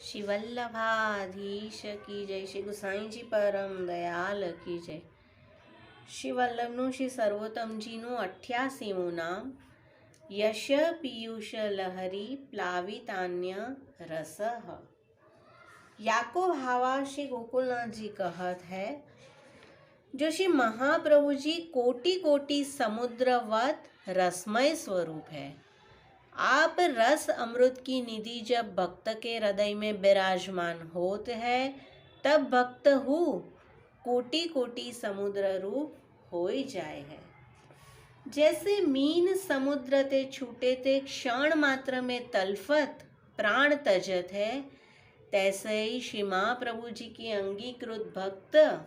શિવલ્લભાધીશ કી જય શ્રી ગુસાઈજી પરમ દયાલ કી જય શ્રી વલ્લભનું શ્રી સર્વોત્તમજીનું અઠ્યાસીમું નામ यश पीयूष लहरी प्लावितान्य रस याको भावा श्री गोकुलनाथ जी कहत है जो श्री महाप्रभु जी कोटि कोटि समुद्रवत रसमय स्वरूप है आप रस अमृत की निधि जब भक्त के हृदय में विराजमान होत है, तब भक्त हु? कोटि कोटि समुद्र रूप हो जाए है। जैसे मीन समुद्र ते छूटे ते क्षण मात्र में तलफत, प्राण तजत है, तैसे ही श्री महाप्रभु जी की अंगीकृत भक्त,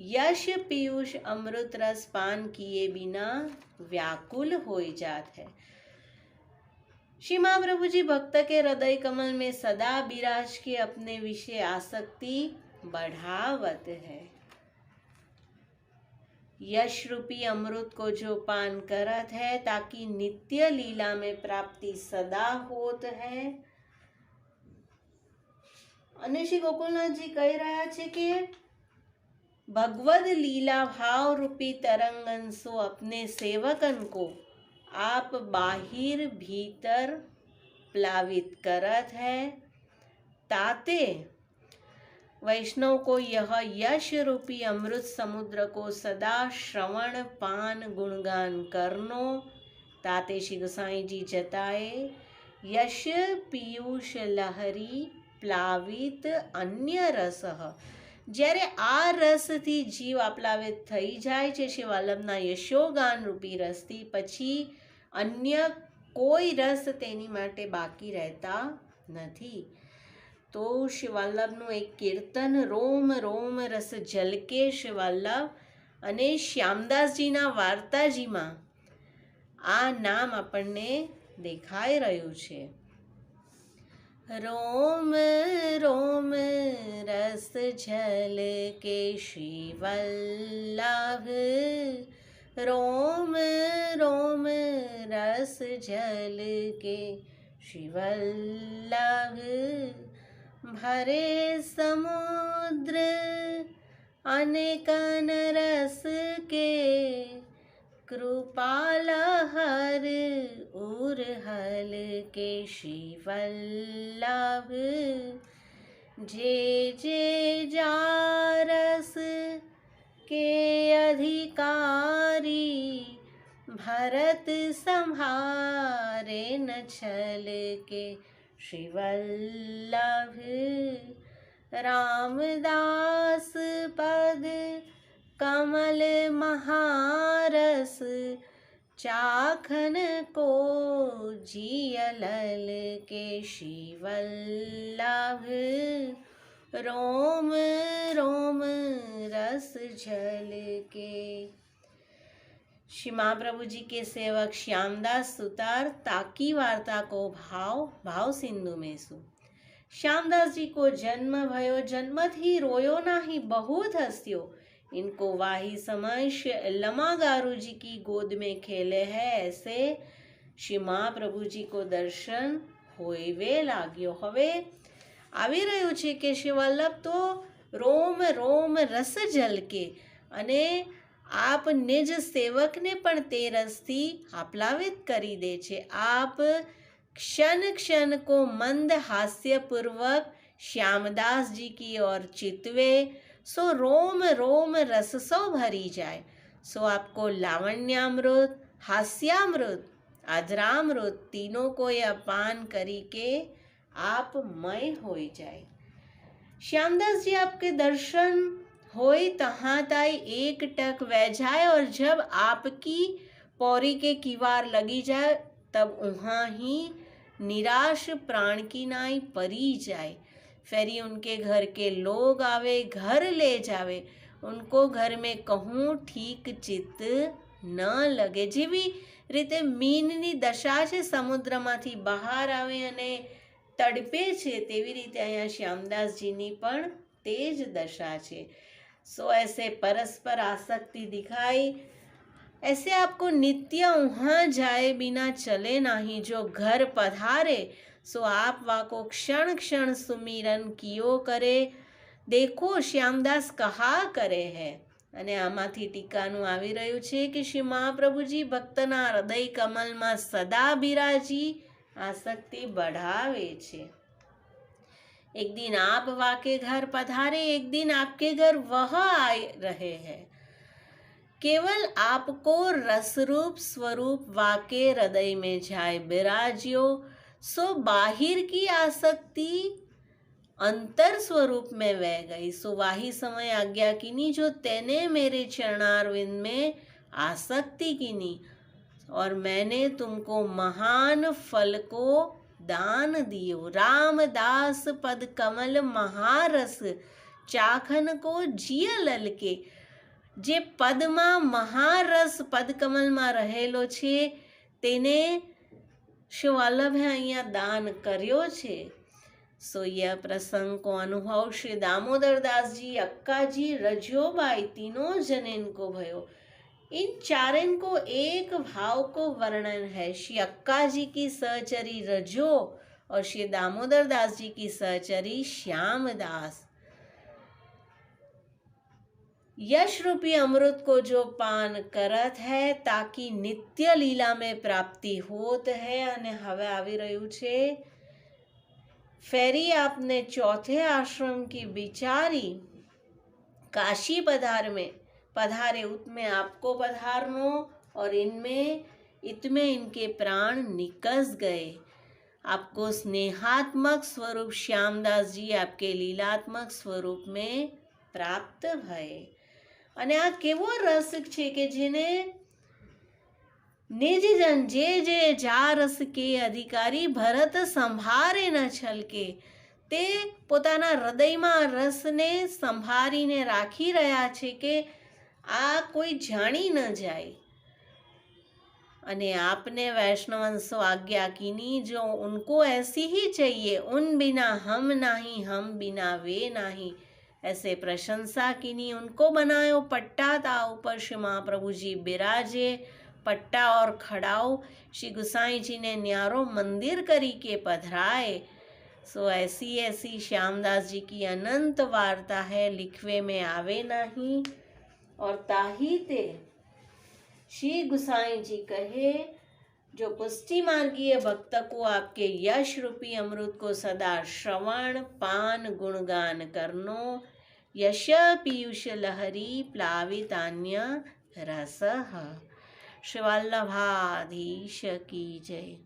यश पीयूष अमृत रस पान किए बिना व्याकुल हो जात है। श्री महाप्रभु जी भक्त के हृदय कमल में सदा विराज के अपने विषय आसक्ति बढ़ावत है यश रूपी अमृत को जो पान करत है ताकि नित्य लीला में प्राप्ति सदा होत है અને શ્રી ગોકુલનાથજી કહી રહ્યા છે કે भगवद लीला भाव रूपी तरंगन सो अपने सेवकन को आप बाहिर भीतर प्लावित करत है ताते वैष्णव को यह यश रूपी अमृत समुद्र को सदा श्रवण पान गुणगान करनो ताते श्री गोसाई जी जताए यश पीयूष लहरी પ્લાવિત અન્ય રસ જ્યારે આ રસથી જીવ આપ્લાવિત થઈ જાય છે શ્રી વલ્લભના યશોગાન રૂપી રસથી પછી અન્ય કોઈ રસ તેની માટે બાકી રહેતા નથી. તો શિવાલ્લભનું એક કીર્તન, રોમ રોમ રસ ઝલકે શિવાલ્લભ અને શ્યામદાસજીના વાર્તાજીમાં આ નામ આપણને દેખાઈ રહ્યું છે. રોમ રોમ રસ જલ કે શ્રી रोम रोम रस जल के श्रीवल्लभ भरे समुद्र अनेकन रस के कृपाल हर उर्हल के शिवल्लभ। जे जे जारस के अधिकारी, भरत संहारे न छल के शिवल्लभ रामदास पद कमल महारस, चाखन को जियलल के शिवल्लभ रोम रोम रस झल के श्रीमा प्रभु जी के सेवक श्यामदास सुतार ताकी वार्ता को भाव भाव सिंधु में सु। श्यामदास जी को जन्म भयो, जन्मत ही रोयो ना ही बहुत हस्यो। इनको वाही समय लमा गारू जी की गोद में खेले है ऐसे। श्री प्रभु जी को दर्शन होए वे लागियो। हवे આવી રહ્યું છે કે શ્રી વલ્લભ તો રોમ રોમ રસ ઝલકે અને આપ નિજ સેવકને પણ તે રસથી આપ્લાવિત કરી દે છે આપ क्षण क्षण को मंद हास्य पूर्वक श्यामदास जी की ओर चितवे सो रोम रोम रस सो भरी जाए सो आपको लावण्यामृत हास्यामृत आद्रामृत तीनों को यह पान करी के आप मय हो जाए श्यामदास जी आपके दर्शन होई तहाँ ताई एक टक वह जाए और जब आपकी पौरी के किवार लगी जाए तब वहाँ ही निराश प्राण की नाई परी जाए फेरी उनके घर के लोग आवे घर ले जावे उनको घर में कहूँ ઠીક ચિત્ત ન લગે જેવી રીતે મીનની દશા છે સમુદ્રમાંથી બહાર આવે અને તડપે છે તેવી રીતે અહીંયા શ્યામદાસજીની પણ તે જ દશા છે सो ऐसे परस्पर आसक्ति दिखाई ऐसे आपको नित्य वहाँ जाए बिना चले नहीं जो घर पधारे सो आप वाको क्षण क्षण सुमिरन कियो કરે દેખો શ્યામદાસ કહા કરે હે અને આમાંથી ટીકાનું આવી રહ્યું છે કે શ્રી મહાપ્રભુજી ભક્તના હૃદય કમલમાં સદા બિરાજી આસક્તિ बढ़ावे છે एक दिन आप वाके घर पधारे एक दिन आपके घर वह आए रहे हैं केवल आपको रसरूप स्वरूप वाके हृदय में जाए बिराजियो सो बाहिर की आसक्ति अंतर स्वरूप में वह गई सो वाही समय आज्ञा कीनी जो तेने मेरे चरणारविंद में आसक्ति कीनी और मैंने तुमको महान फल को दान दियो रामदास पद कमल महारस ચાખન કો જીય લલકે જે પદમાં મહારસ પદકમલમાં રહેલો છે તેને શ્રી વલ્લભે અહીંયા દાન કર્યો છે सो यह प्रसंग को अनुभव श्री दामोदर दास जी अक्का जी रजोबाई तीनों जनेन को भयो इन चारण को एक भाव को वर्णन है श्री अक्का जी की सहचरी रजो और श्री दामोदर दास जी की सहचरी श्याम दास यश रूपी अमृत को जो पान करत है ताकि નિત્ય લીલા में પ્રાપ્તિ હોત है અને હવે આવી રહ્યું છે फेरी आपने चौथे आश्रम की बिचारी काशी पधार में पधारे उतमें आपको पधारनो और इनमें इतमें इनके प्राण निकस गए आपको स्नेहात्मक स्वरूप श्यामदास जी आपके લીલાત્મક સ્વરૂપ में પ્રાપ્ત ભય અને આ કેવો રસ છે કે જેને નિજજન જે જે જા રસ કે અધિકારી ભરત સંભારે ન છલકે તે પોતાના હૃદયમાં રસને સંભાળીને રાખી રહ્યા છે કે આ કોઈ જાણી ન જાય અને आपने वैष्णवंशो आज्ञा कीनी जो उनको ऐसी ही चाहिए उन बिना हम नहीं हम बिना वे नहीं ऐसे प्रशंसा कीनी उनको बनायो पट्टा ता ऊपर श्री महाप्रभु जी बिराजे पट्टा और खड़ाओ श्री गुसाई जी ने न्यारो मंदिर करी के पधराए सो ऐसी ऐसी श्यामदास जी की अनंत वार्ता है लिखवे में आवे नहीं और ताही ते श्री गुसाई जी कहे, जो पुष्टि मार्गीय भक्त को आपके यश रूपी अमृत को सदा श्रवण, पान, गुणगान करनो, यश पीयूष लहरी प्लावितान्य रस। श्री वल्लभाधीश की जय।